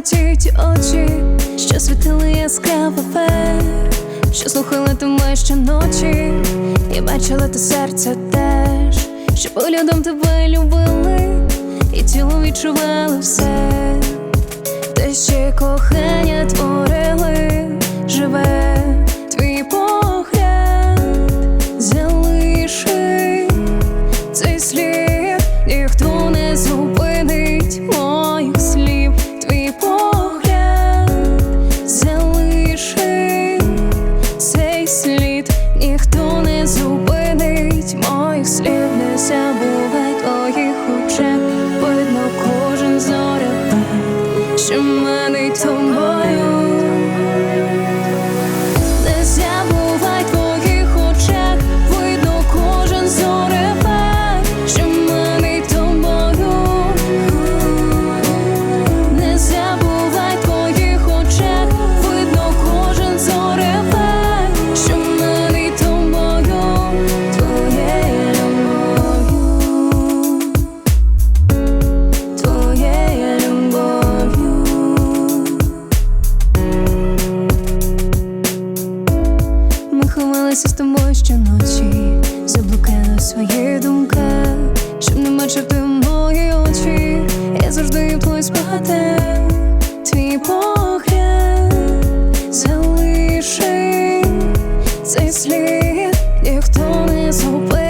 ті ті очі, що світили яскраво фер, що слухали ми щоночі, і бачила ти серце теж, що поглядом тебе любили, і тіло відчували все, те ще кохання творили, що манить тобою. Ми з тобою щоночі, заблукала в своїх думках, щоб не бачити мої очі, я завжди твій спогадав твій погляд залиши цей слід, ніхто не зупинить